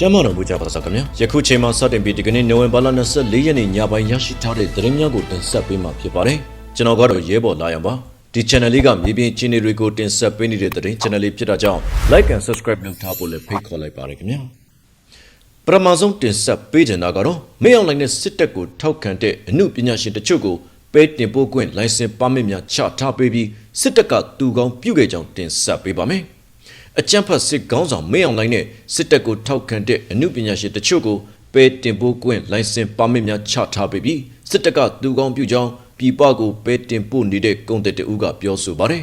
ကျမ်းမာတော်မူကြပါစားခင်ဗျာယခုချိန်မှာစတင်ပြီးဒီကနေ့နိုဝင်ဘာလ24ရက်နေ့ညပိုင်းရရှိထားတဲ့သတင်းများကိုတင်ဆက်ပေးမှာဖြစ်ပါတယ်ကျွန်တော်ကတော့ရဲဘော်လာရံပါဒီ channel လေးကမြေပြင်ချင်းတွေကိုတင်ဆက်ပေးနေတဲ့သတင်း channel လေးဖြစ်တာကြောင့် like and subscribe လုပ်ထားဖို့လည်းဖိတ်ခေါ်လိုက်ပါတယ်ခင်ဗျာပထမဆုံးတင်ဆက်ပေးချင်တာကတော့မေအောင်လိုင်းနဲ့စစ်တပ်ကိုထောက်ခံတဲ့အမှုပညာရှင်တချို့ကိုပဲတင်ပို့ခွင့်လိုင်စင်ပါမစ်များချထားပေးပြီးစစ်တပ်ကတူကောင်းပြုခဲ့ကြောင်းတင်ဆက်ပေးပါမယ် အကြံဖတ်စစ်ကောင်းဆောင်မင်းအောင်လိုင်းနဲ့စစ်တပ်ကိုထောက်ခံတဲ့အမှုပညာရှင်တချို့ကိုပဲတင်ပို့ခွင့်လိုင်စင်ပါမစ်များချထားပေးပြီးစစ်တပ်ကတူကောင်းပြုကြောင်းပြည်ပကိုပဲတင်ပို့နေတဲ့ကုန်တဲ့တဦးကပြောဆိုပါတယ်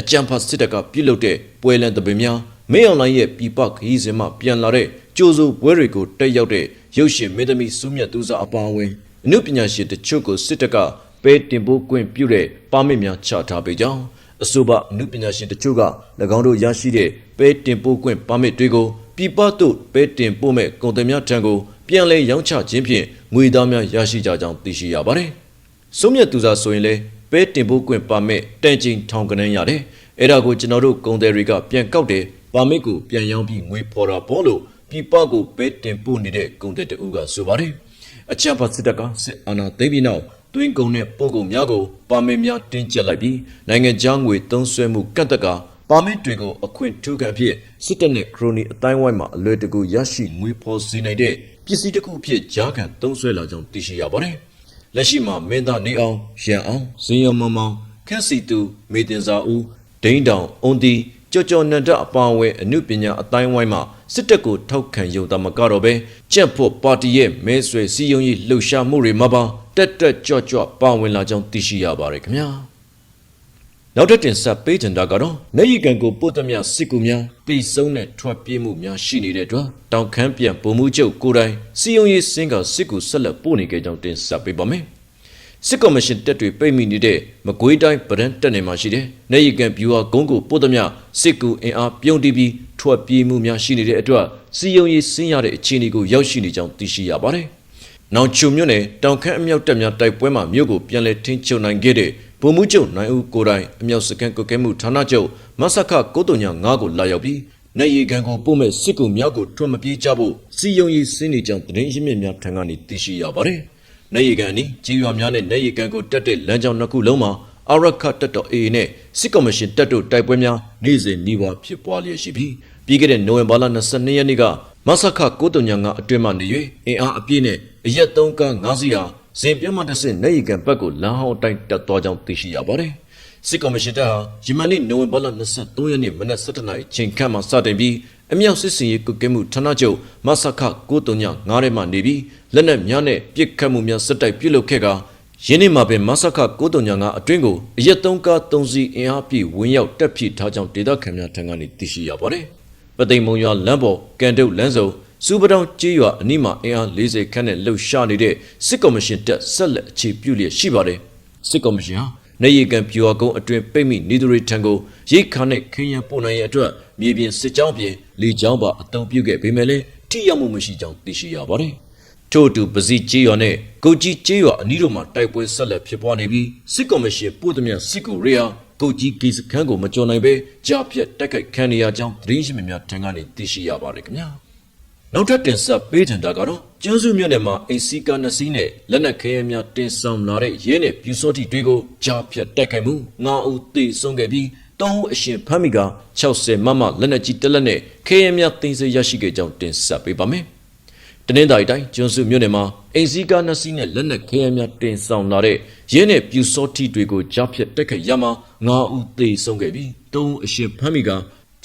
အကြံဖတ်စစ်တပ်ကပြုတ်လုတဲ့ပွဲလန်တပင်များမင်းအောင်လိုင်းရဲ့ပြည်ပခရီးစဉ်မှပြန်လာတဲ့ကြိုးစိုးပွဲတွေကိုတက်ရောက်တဲ့ရုပ်ရှင်မင်းသမီးစုမြတ်သူစားအပါအဝင်အမှုပညာရှင်တချို့ကိုစစ်တပ်ကပဲတင်ပို့ခွင့်ပြုတဲ့ပါမစ်များချထားပေးကြောင်း အဆိုပါအမှုပညာရှင်တချို့က၎င်းတို့ရရှိတဲ့ပဲတင်ပို့ခွင့်ပါမစ်တွေကိုပြည်ပသို့ပဲတင်ပို့မဲ့ကုန်သည်များထံကိုပြန်လည်ရောင်းချခြင်းဖြင့်ငွေသားများရရှိကြကြောင်းသိရှိရပါတယ်။စုမြတ်သူစားဆိုရင်လည်းပဲတင်ပို့ခွင့်ပါမစ်တန်ချိန်ထောင်ကနန်းရတယ်။အဲ့ဒါကိုကျွန်တော်တို့ကုန်သည်တွေကပြန်ကောက်တယ်ပါမစ်ကိုပြန်ရောင်းပြီးငွေဖော်တာပေါ့လို့ပြည်ပကိုပဲတင်ပို့နေတဲ့ကုန်သည်တဦးကဆိုပါတယ်။အချက်ပါစစ်တပ်ကစစ်အာဏာသိမ်းပြီးနောက် တွင်းကုန်တဲ့ပုံကုန်များကိုပါမစ်များတင်းကျပ်လိုက်ပြီးနိုင်ငံခြားငွေသုံးစွဲမှုကန့်သက်ကပါမစ်တွေကိုအခွင့်ထူးခံဖြစ်စစ်တပ်နဲ့ခရိုနီအတိုင်းဝိုင်းမှာအလွယ်တကူရရှိငွေဖော်စေနိုင်တဲ့ပစ္စည်းတစ်ခုဖြစ်ကြားခံသုံးစွဲလာကြောင်းသိရှိရပါတယ်။လက်ရှိမှာမင်းသားနေအောင်ရန်အောင်ဇင်ယမမောင်ခက်စီတူမေတင်စာဦးဒိန်းတောင်အုံတီကြော်ကြော်နန္ဒအပါအဝင်အမှုပညာအတိုင်းဝိုင်းမှာ စစ်တပ်ကိုထောက်ခံရုံတမကတော့ပဲကြက်ဖို့ပါတီရဲ့မဲဆွယ်စီယုံကြီးလှုပ်ရှားမှုတွေမှာပါတက်တက်ကြွကြွပါဝင်လာကြောင်းသိရှိရပါတယ်ခင်ဗျာနောက်ထပ်တင်ဆက်ပေးချင်တာကတော့နေရီကန်ကိုပို့သမျှစစ်ကူများပြည်စုံတဲ့ထွက်ပြေးမှုများရှိနေတဲ့အတွက်တောင်ခမ်းပြန်ပုံမှုချုပ်ကိုယ်တိုင်စီယုံရေးစင်ကစစ်ကူဆက်လက်ပို့နေကြကြောင်းတင်ဆက်ပေးပါမယ် စစ်ကော်မရှင်တက်တွေပိတ်မိနေတဲ့မကွေးတိုင်းဗရန်တက်နေမှာရှိတယ်။နေရီကန်ဗျူဟာဂုံးကိုပို့သမျှစစ်ကူအင်အားပြုံးတီးပြီးထွက်ပြေးမှုများရှိနေတဲ့အတွက်စီယုံရေးစင်းရတဲ့အခြေအနေကိုရောက်ရှိနေကြောင်းသိရှိရပါတယ်။နောင်ချုံမြို့နယ်တောင်ခမ်းအမြောက်တပ်များတိုက်ပွဲမှာမြို့ကိုပြန်လည်ထိန်းချုပ်နိုင်ခဲ့တဲ့ဗိုလ်မှူးချုပ်နိုင်ဦးကိုတိုင်အမြောက်စကန်ကုတ်ကဲမှုဌာနချုပ်မဆခ939ကိုလာရောက်ပြီးနေရီကန်ကိုပို့မဲ့စစ်ကူများကိုထွက်မပြေးကြဖို့စီယုံရေးစင်းနေကြောင်းသတင်းရင်းမြစ်များထံကနေသိရှိရပါတယ်။ နေရီကန်နီကြီးရွာများနဲ့နေရီကန်ကိုတက်တဲ့လမ်းကြောင်းနှစ်ခုလုံးမှာအရခတ်တက်တော် AA နဲ့စစ်ကော်မရှင်တက်တို့တိုက်ပွဲများနေ့စဉ်နှီးပွားဖြစ်ပွားလျက်ရှိပြီးပြီးခဲ့တဲ့နိုဝင်ဘာလ22ရက်နေ့ကမဆခ939အတွင်းမှနေ၍အင်အားအပြည့်နဲ့အရက်3က9စီးဟာဇင်ပြတ်မှတစ်ဆင့်နေရီကန်ဘက်ကိုလမ်းဟောင်းတိုင်းတက်သွားကြောင်းသိရှိရပါတယ်။စစ်ကော်မရှင်တပ်ဟာယမန်နေ့နိုဝင်ဘာလ23ရက်နေ့မနက်7:00နာရီချိန်ခန့်မှစတင်ပြီးအမြောက်စစ်စင်ရေးကုကဲမှုဌာနချုပ်မဆခ939ထဲမှနေပြီး လက်နက်များနဲ့ပစ်ခတ်မှုများစစ်တိုက်ပြုလုပ်ခဲ့ကာယင်းနေ့မှာပင်မဆခ939အတွင်းကိုအရက်3ကား3စီးအင်အားပြည့်ဝင်ရောက်တက်ဖြည့်ထားကြောင်းဒေသခံများထံကနေသိရှိရပါတယ်။ပသိမ်မုံရွာလမ်းပေါ်ကန်တုတ်လမ်းစုံစူပတောင်ကြေးရွာအနီးမှာအင်အား40ခန့်နဲ့လှုပ်ရှားနေတဲ့စစ်ကော်မရှင်တပ်ဆက်လက်အခြေပြုလျက်ရှိပါတယ်။စစ်ကော်မရှင်ဟာနေရီကန်ပြူအကုန်းအတွင်ပိတ်မိနေသူတွေထံကိုရိတ်ခါနဲ့ခင်းရန်ပို့နိုင်ရန်အတွက်မြေပြင်စစ်ကြောင်းပြင်လေကြောင်းပါအသုံးပြုခဲ့ပေမဲ့လည်းထိရောက်မှုမရှိကြောင်းသိရှိရပါတယ်။ ထို့အတူပစီကြေးရွာနဲ့ကုတ်ကြီးကြေးရွာအနီးတို့မှာတိုက်ပွဲဆက်လက်ဖြစ်ပွားနေပြီးစစ်ကော်မရှင်ပို့သည်များစစ်ကူရေယာကုတ်ကြီးဂီစခန်းကိုမကြော်နိုင်ပဲကြားပြတ်တက်ခိုက်ခံနေရကြောင်းသတင်းရှင်များထံကနေသိရှိရပါတယ်ခင်ဗျာ။နောက်ထပ်တင်ဆက်ပေးထန်တာကတော့ကျန်းစုမြို့နယ်မှာအိစီကာနစီနဲ့လက်နက်ခဲယမ်းများတင်ဆောင်လာတဲ့ရဲနဲ့ပြူစောတိတွေကိုကြားဖြတ်တိုက်ခိုက်မှုငါးဦးသေဆုံးခဲ့ပြီးတောင်းအရှင်ဖမ်းမိက60မမလက်နက်ကြီးတက်လက်နဲ့ခဲယမ်းများတင်ဆက်ရရှိခဲ့ကြောင်းတင်ဆက်ပေးပါမယ်။ တနင်္သာရီတိုင်းကျွန်းစုမြို့နယ်မှာအိစီကာနစီနဲ့လက်နက်ခဲယမ်းများတင်ဆောင်လာတဲ့ရဲနဲ့ပြူစောတိတွေကိုကြားဖြတ်တိုက်ခိုက်ရမှာငါးဦးသေဆုံးခဲ့ပြီးတောင်းအရှင်ဖမ်းမိက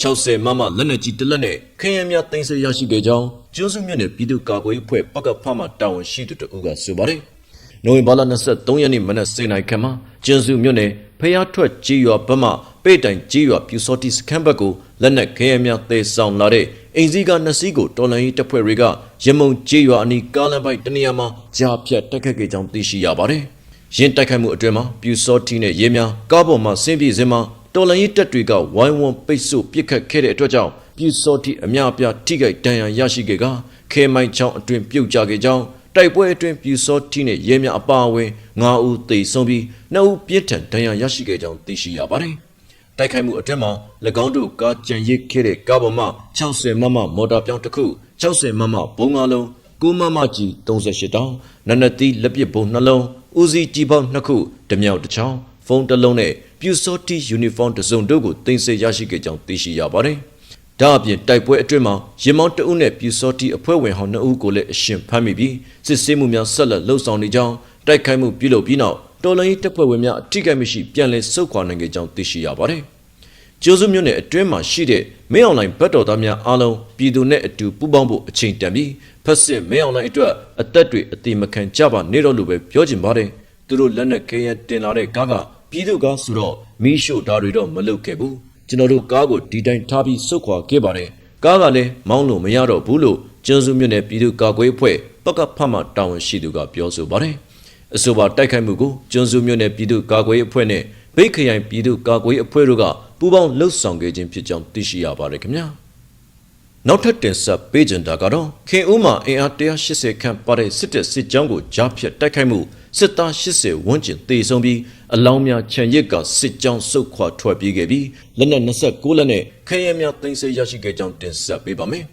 60မမလက်နက်ကြီးတလက်နဲ့ခရမ်းများတင်ဆက်ရရှိခဲ့ကြောင်းကျွန်းစုမြို့နယ်ပြည်သူ့ကာကွယ်ရေးအဖွဲ့ပကဖမှတာဝန်ရှိသူတို့ကဆိုပါတယ်။နိုဝင်ဘာလ23ရက်နေ့မနက်7:00နာရီခန့်မှာကျွန်းစုမြို့နယ်ဖျားထွက်ကြီးရွာဘက်မှပေတိုင်ကြီးရွာပြူစောတိစခန်းဘက်ကို လက်နက်ခရမ်းများသေဆောင်လာတဲ့အင်စီကနှစ်စီးကိုတော်လန်ရေးတပ်ဖွဲ့တွေကရမုံကြီးရွာအနီးကားလမ်းပိုက်တနေရာမှာကြားဖြတ်တက်ခတ်ခဲ့ကြောင်းသိရှိရပါတယ်။ရင်းတိုက်ခိုက်မှုအတွင်းမှာပြူစောတိနဲ့ရဲများကားပေါ်မှာဆင်းပြေစဉ်မှာတော်လန်ရေးတပ်တွေကဝိုင်းဝန်းပိတ်ဆို့ပစ်ခတ်ခဲ့တဲ့အတွက်ကြောင့်ပြူစောတိအများအပြားထိခိုက်ဒဏ်ရာရရှိခဲ့ကခဲမိုင်းချောင်းအတွင်ပြုတ်ကျခဲ့ကြောင်းတိုက်ပွဲအတွင်ပြူစောတိနဲ့ရဲများအပါအဝင်9ဦးသေဆုံးပြီး2ဦးပြစ်ထန်ဒဏ်ရာရရှိခဲ့ကြောင်းသိရှိရပါတယ်။ တိုက်ခိုက်မှုအတွင်းမှာ၎င်းတို့ကားကြံရစ်ခဲ့တဲ့ကားပေါ်မှာ60မမမော်တာပြောင်းတစ်ခု60မမဘုံငါလုံး9မမကြီး38တောင်းနနတိလက်ပစ်ဘုံနှလုံးဦးစီးကြီးပေါင်း2ခုဓမြောက်တစ်ချောင်းဖုန်းတစ်လုံးနဲ့ပြူစောတီယူနီဖောင်းတစ်စုံတို့ကိုတင်ဆက်ရရှိခဲ့ကြောင်းသိရှိရပါတယ်။ဒါအပြင်တိုက်ပွဲအတွင်းမှာရင်မောင်းတအုပ်နဲ့ပြူစောတီအဖွဲ့ဝင်ဟောင်း2ဦးကိုလည်းအရှင်ဖမ်းမိပြီးစစ်ဆေးမှုများဆက်လက်လှုပ်ဆောင်နေကြောင်းတိုက်ခိုက်မှုပြုလုပ်ပြီးနောက် တော်လိုင်းတပ်ဖွဲ့ဝင်များအထိကိမရှိပြန်လည်ဆုတ်ခွာနိုင်ခဲ့ကြောင်းသိရှိရပါတယ်။ကျိုးစုမြို့နယ်အတွင်းမှာရှိတဲ့မင်းအွန်လိုင်းဘတ်တော်သားများအားလုံးပြည်သူနဲ့အတူပူးပေါင်းဖို့အချိန်တန်ပြီးဖက်စစ်မင်းအွန်လိုင်းအတွက်အသက်တွေအတိမခံကြပါနေတော့လို့ပဲပြောချင်ပါတယ်။သူတို့လက်နက်ခဲယမ်းတင်လာတဲ့ကားကပြည်သူကားဆိုတော့မီးရှို့တာတွေတော့မလုပ်ခဲ့ဘူး။ကျွန်တော်တို့ကားကိုဒီတိုင်းထားပြီးဆုတ်ခွာခဲ့ပါတယ်။ကားကလည်းမောင်းလို့မရတော့ဘူးလို့ကျန်းစုမြို့နယ်ပြည်သူ့ကာကွယ်အဖွဲ့ပကဖမှတာဝန်ရှိသူကပြောဆိုပါတယ်။ အဆိုပါတိုက်ခိုက်မှုကိုကျွန်းစုမြို့နယ်ပြည်သူ့ကာကွယ်ရေးအဖွဲ့နဲ့ဗိတ်ခရိုင်ပြည်သူ့ကာကွယ်ရေးအဖွဲ့တို့ကပူးပေါင်းလှုပ်ဆောင်ခဲ့ခြင်းဖြစ်ကြောင်းသိရှိရပါတယ်ခင်ဗျာနောက်ထပ်တင်ဆက်ပေးကြတာကတော့ခင်ဦးမှာအင်အား180ခန့်ပါတဲ့စစ်တပ်စစ်ကြောင်းကိုကြားဖြတ်တိုက်ခိုက်မှုစစ်သား80ဝန်းကျင်တေဆုံးပြီးအလောင်းများခြံရစ်ကစစ်ကြောင်းစုတ်ခွာထွက်ပြေးခဲ့ပြီးလက်နက်29လက်နဲ့ခရဲများသိမ်းဆည်းရရှိခဲ့ကြောင်းတင်ဆက်ပေးပါမယ်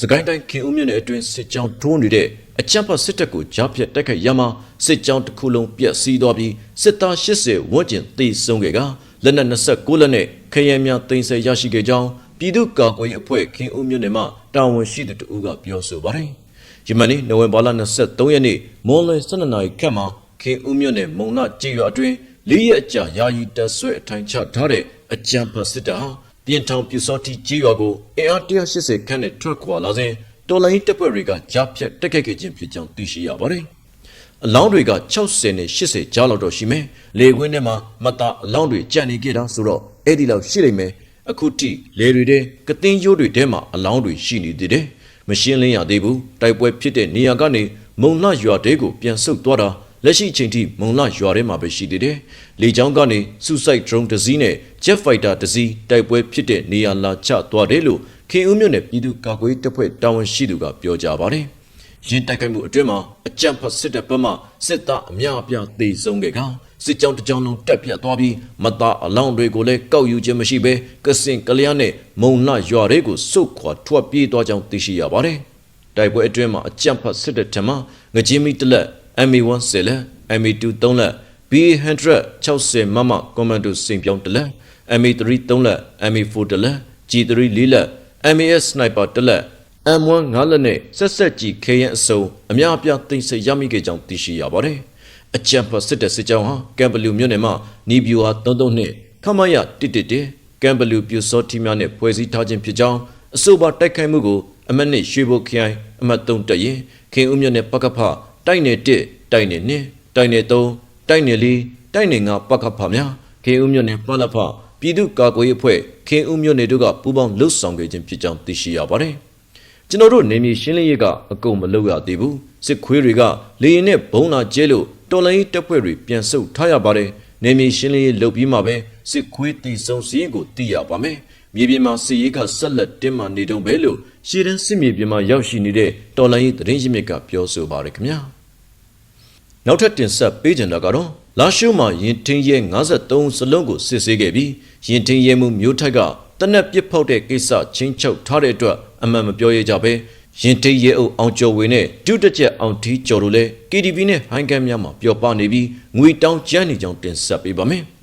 စကိုင်းတိုင်းခင်ဦးမြို့နယ်အတွင်းစစ်ကြောင်းထိုးနေတဲ့အကြမ်းဖက်စစ်တပ်ကိုကြားဖြတ်တိုက်ခိုက်ရမှာစစ်ကြောင်းတစ်ခုလုံးပြက်စီးသွားပြီးစစ်သား80ဝန်းကျင်သေဆုံးခဲ့ကလက်နက်29လက်နဲ့ခရဲများသိမ်းဆည်းရရှိခဲ့ကြောင်းပြည်သူ့ကာကွယ်ရေးအဖွဲ့ခင်ဦးမြို့နယ်မှတာဝန်ရှိသူတဦးကပြောဆိုပါတယ်။ယမန်နေ့နိုဝင်ဘာလ23ရက်နေ့မွန်လွယ်12နာရီခန့်မှာခင်ဦးမြို့နယ်မုံနာကျေးရွာအတွင်းလေးရက်အကြာယာယီတပ်ဆွဲအထိုင်ချထားတဲ့အကြမ်းဖက်စစ်တပ်ဟာ ပြင်ထောင်ပြူစောတိကျေးရွာကိုအင်အား180ခန့်နဲ့ထွက်ခွာလာစဉ်တော်လိုင်းတပ်ဖွဲ့တွေကကြားဖြတ်တက်ခဲ့ခြင်းဖြစ်ကြောင်းသိရှိရပါတယ်။အလောင်းတွေက60နဲ့80ကြားလောက်တော့ရှိမယ်။လေခွင်းထဲမှာမတာအလောင်းတွေကြံ့နေကြတာဆိုတော့အဲ့ဒီလောက်ရှိလိမ့်မယ်။အခုထိလေတွေတဲ့ကတင်းရိုးတွေထဲမှာအလောင်းတွေရှိနေသေးတယ်။မရှင်းလင်းရသေးဘူး။တိုက်ပွဲဖြစ်တဲ့နေရာကနေမုံလရွာတဲကိုပြန်ဆုတ်သွားတာ လက်ရှိအချိန်ထိမုံလရွာထဲမှာပဲရှိသေးတယ်။လေကြောင်းကနေ Suicide Drone တစ်စီးနဲ့ Jet Fighter တစ်စီးတိုက်ပွဲဖြစ်တဲ့နေရာလာချသွားတယ်လို့ခင်ဦးမြို့နယ်ပြည်သူ့ကာကွယ်တပ်ဖွဲ့တာဝန်ရှိသူကပြောကြားပါတယ်။ရင်းတိုက်ခိုက်မှုအတွင်းမှာအကြမ်းဖက်စစ်တပ်ဘက်မှစစ်သားအများအပြားသေဆုံးခဲ့ကစစ်ကြောင်းတစ်ကြောင်းလုံးတက်ပြတ်သွားပြီးမသားအလောင်းတွေကိုလည်းကောက်ယူခြင်းမရှိဘဲကစင်ကလျားနဲ့မုံနှရွာတွေကိုစုတ်ခွာထွက်ပြေးသွားကြောင်းသိရှိရပါတယ်။တိုက်ပွဲအတွင်းမှာအကြမ်းဖက်စစ်တပ်ထံမှငကြင်းမီတစ်လက် MA1 ဆယ်လက် MA2 3လက် B100 60မမကွန်မန်ဒိုစိန်ပြောင်းတစ်လက် MA3 3လက် MA4 တစ်လက် G3 4လက် MAS sniper တစ်လက် M1 5လက်နဲ့ဆက်ဆက်ကြီး KN အစုံအများအပြားသိမ်းဆည်းရမိခဲ့ကြောင်းသိရှိရပါတယ်။အကြံဖတ်စစ်တဲ့စစ်ကြောင်းဟာကမ်ဘလူမြို့နယ်မှာနီဗျူဟာ33နှစ်ခမရ111ကမ်ဘလူပြူစောတီများနဲ့ဖွဲ့စည်းထားခြင်းဖြစ်ကြောင်းအဆိုပါတိုက်ခိုက်မှုကိုအမတ်နှစ်ရွှေဘုတ်ခိုင်အမတ်3တရင်ခင်ဦးမြို့နယ်ပကဖ တိုက်နယ်1တိုက်နယ်2တိုက်နယ်3တိုက်နယ်4တိုက်နယ်5ပကဖများခင်ဦးမြို့နယ်ပလဖပြည်သူ့ကာကွယ်ရေးအဖွဲ့ခင်ဦးမြို့နယ်တို့ကပူးပေါင်းလှုပ်ဆောင်ခဲ့ခြင်းဖြစ်ကြောင်းသိရှိရပါတယ်။ကျွန်တော်တို့နေမြေရှင်းလင်းရေးကအကုန်မလုပ်ရသေးဘူး။စစ်ခွေးတွေကလေရင်နဲ့ဘုံလာကျဲလို့တော်လိုင်းတပ်ဖွဲ့တွေပြန်ဆုတ်ထားရပါတယ်။နေမြေရှင်းလင်းရေးလုပ်ပြီးမှပဲစစ်ခွေးတီဆုံစီးရင်ကိုသိရပါမယ်။ မြေပြင်မှာစစ်ရေးကဆက်လက်တင်းမာနေတုံးပဲလို့ရှေ့တန်းစစ်မြေပြင်မှာရောက်ရှိနေတဲ့တော်လိုင်းရေးသတင်းရင်းမြစ်ကပြောဆိုပါရခင်ဗျာ။နောက်ထပ်တင်ဆက်ပေးကြတာကတော့လာရှုမှာရင်ထင်းရဲ53စလုံးကိုစစ်ဆေးခဲ့ပြီးရင်ထင်းရဲမှုမျိုးထိုက်ကတနက်ပစ်ဖောက်တဲ့ကိစ္စချင်းချုပ်ထားတဲ့အတွက်အမှန်မပြောရကြပဲရင်ထင်းရဲအုပ်အောင်ကျော်ဝေနဲ့ဒုတက်ချက်အောင်ထီးကျော်တို့လည်း KTV နဲ့ဟိုင်းကမ်းများမှာပျော်ပါနေပြီးငွေတောင်းကျန်းနေကြောင်းတင်ဆက်ပေးပါမယ်။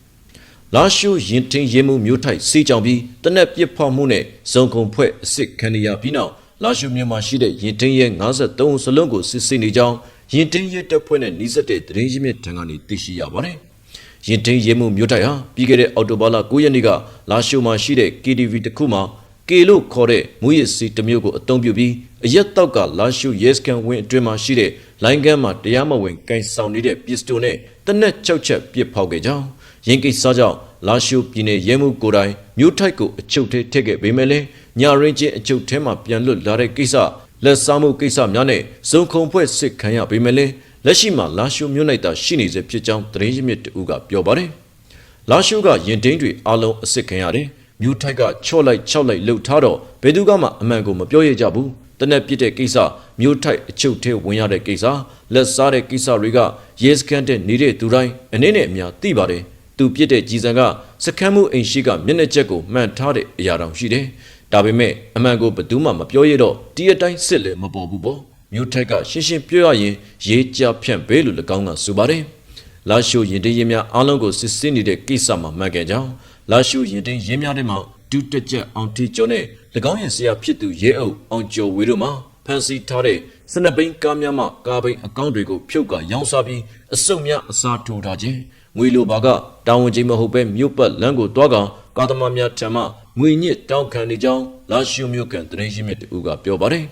လာရှုရင်ထင်းရဲမှုမျိုးထိုက်စီးကြောင်ပြီးတနက်ပစ်ဖောက်မှုနဲ့ဇုံကုံဖွဲ့အစ်စ်ခန္ဒီယာပြီးနောက်လာရှုမြို့မှာရှိတဲ့ရင်ထင်းရဲ53စလုံးကိုစစ်ဆေးနေကြောင်းရင်တင်းရဲတပ်ဖွဲ့နဲ့နှိစက်တဲ့သတင်းရင်းမြစ်ထံကနေသိရှိရပါတယ်။ရင်တင်းရဲမှုမြို့တိုက်ဟာပြီးခဲ့တဲ့အော်တိုဘာလ9ရက်နေ့ကလာရှိုမှာရှိတဲ့ KTV တစ်ခုမှာကေလို့ခေါ်တဲ့မူရစ်စီတစ်မျိုးကိုအသုံးပြုပြီးအရက်တောက်ကလာရှိုရဲစကန်ဝင်းအတွင်းမှာရှိတဲ့လိုင်းကမ်းမှာတရားမဝင်ကင်ဆောင်နေတဲ့ပစ္စတိုနဲ့တနက်၆ချက်ပစ်ဖောက်ခဲ့ကြောင်း ရင်းကိစ္စကြောင့်လာရှိုပြည်နယ်ရဲမှုကိုယ်တိုင်မြို့ထိုက်ကိုအချုပ်ထဲထည့်ခဲ့ပေမဲ့လည်းညရင်းချင်းအချုပ်ထဲမှာပြန်လွတ်လာတဲ့ကိစ္စလက်စားမှုကိစ္စများနဲ့ဇုံခုံဖွဲ့စစ်ခံရပေမဲ့လည်းလက်ရှိမှာလာရှိုမြို့နိုင်တာရှိနေစေဖြစ်ကြောင်းသတင်းရင်းမြစ်တူကပြောပါတယ်။လာရှိုကရင်တင်းတွေအလုံးအစ်စ်ခံရတယ်။မြို့ထိုက်ကချော့လိုက်ချောက်လိုက်လှုပ်ထားတော့ဘယ်သူကမှအမှန်ကိုမပြောရကြဘူး။တနက်ပြစ်တဲ့ကိစ္စမြို့ထိုက်အချုပ်ထဲဝင်ရတဲ့ကိစ္စလက်စားတဲ့ကိစ္စတွေကရဲစခန်းတဲ့နေတဲ့သူတိုင်းအနေနဲ့အများသိပါတယ်။ သူပြစ်တဲ့ကြီးစံကစကမ်းမှုအိမ်ရှိကမျက်နှာချက်ကိုမှန်ထားတဲ့အရာတောင်ရှိတယ်။ဒါပေမဲ့အမှန်ကိုဘယ်သူမှမပြောရတော့ဒီအတိုင်းစစ်လည်းမပေါ်ဘူးပေါ့။မြို့ထက်ကရှင်းရှင်းပြောရရင်ရေးကြဖြန့်ပေးလို့၎င်းကဆိုပါတယ်။လာရှိုရင်တင်းရင်များအားလုံးကိုစစ်စစ်နေတဲ့ကိစ္စမှာမှန်ကန်ကြောင်းလာရှိုရင်တင်းရင်များတဲ့မှာဒုတက်ချက်အောင်တီကျော်နဲ့၎င်းရဲ့ဆရာဖြစ်သူရဲအုပ်အောင်ကျော်ဝေတို့မှာဖန်စီထားတဲ့ စနပိန်ကားများမှကားပိန်အကောင့်တွေကိုဖြုတ်ကရောင်းစားပြီးအစုံများအစားထိုးထားခြင်းငွေလိုပါကတာဝန်ကြီးမဟုတ်ပဲမြို့ပတ်လမ်းကိုတွားကကာသမားများထံမှငွေညစ်တောင်းခံနေကြောင်းလာရှိုမြို့ကန်တရင်ရှိမြတ်တူကပြောပါတယ်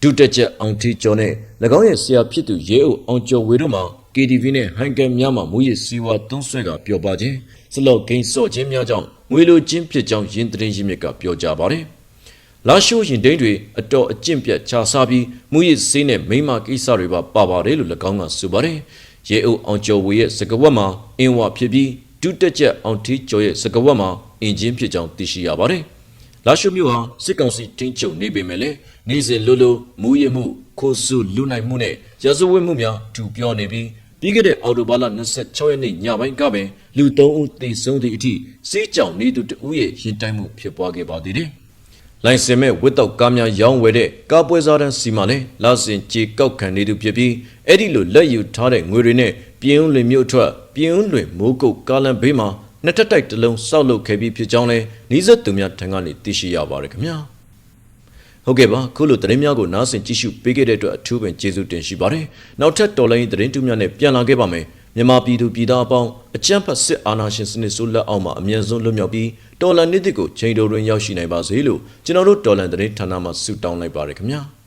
ဒုတက်ချက်အောင်တီကျော်နဲ့၎င်းရဲ့ဆရာဖြစ်သူရဲအုပ်အောင်ကျော်ဝေတို့မှာ KTV နဲ့ဟန်ကန်များမှာမူရစ်စီဝါသွန်းဆွဲကပြောပါခြင်းစလော့ဂိမ်းစော့ခြင်းများကြောင့်ငွေလိုချင်းဖြစ်ကြောင်းရင်းတရင်ရှိမြတ်ကပြောကြပါတယ် လာရှိုးရင်တိန်တွေအတော်အကျင့်ပြတ်ခြာစားပြီးမူရစ်စေးနဲ့မိန်းမကိစ္စတွေပါပါပါတယ်လို့၎င်းကဆိုပါတယ်ရဲအုပ်အောင်ကျော်ဝေရဲ့စကဝတ်မှာအင်းဝဖြစ်ပြီးဒုတက်ချက်အောင်တီကျော်ရဲ့စကဝတ်မှာအင်ဂျင်ဖြစ်ကြောင်းသိရှိရပါတယ်လာရှိုးမြို့ဟာစစ်ကောင်စီတင်းချုပ်နေပေမဲ့လည်းနေစဉ်လိုလိုမူရစ်မှုခိုးစုလူနိုင်မှုနဲ့ရာဇဝတ်မှုများထူပြောနေပြီးပြီးခဲ့တဲ့အော်တိုဘာလ26ရက်နေ့ညပိုင်းကပင်လူ3ဦးသေဆုံးသည့်အထိစေးကြောင်နေသူတဦးရဲ့ရင်တိုင်မှုဖြစ်ပွားခဲ့ပါသေးတယ်။ လိုင်စင်မဲ့ဝစ်တော့ကားများရောင်းဝယ်တဲ့ကားပွဲစားတန်းစီမလည်းလာစင်ကြေကောက်ခံနေသူဖြစ်ပြီးအဲ့ဒီလိုလက်ယူထားတဲ့ငွေတွေနဲ့ပြင်းဦးလွင်မြို့ထွက်ပြင်းဦးလွင်မိုးကုတ်ကားလမ်းဘေးမှာနှစ်ထပ်တိုက်တစ်လုံးစောက်လုပ်ခဲ့ပြီးဖြစ်ကြောင်းလဲနီးစပ်သူများထံကနေသိရှိရပါတယ်ခင်ဗျာ။ဟုတ်ကဲ့ပါခုလိုသတင်းများကိုနားဆင်ကြည့်ရှုပေးခဲ့တဲ့အတွက်အထူးပင်ကျေးဇူးတင်ရှိပါတယ်။နောက်ထပ်တော်လိုင်းသတင်းတူးများနဲ့ပြန်လာခဲ့ပါမယ်။ မြန်မာပြည်သူပြည်သားအပေါင်းအကြမ်းဖက်စစ်အာဏာရှင်စနစ်ဆိုးလက်အောက်မှာအမြင့်ဆုံးလွတ်မြောက်ပြီးတော်လန်နေ့တစ်ကိုချိန်တော်တွင်ရောက်ရှိနိုင်ပါစေလို့ကျွန်တော်တို့တော်လန်သတင်းဌာနမှဆုတောင်းလိုက်ပါရခင်ဗျာ။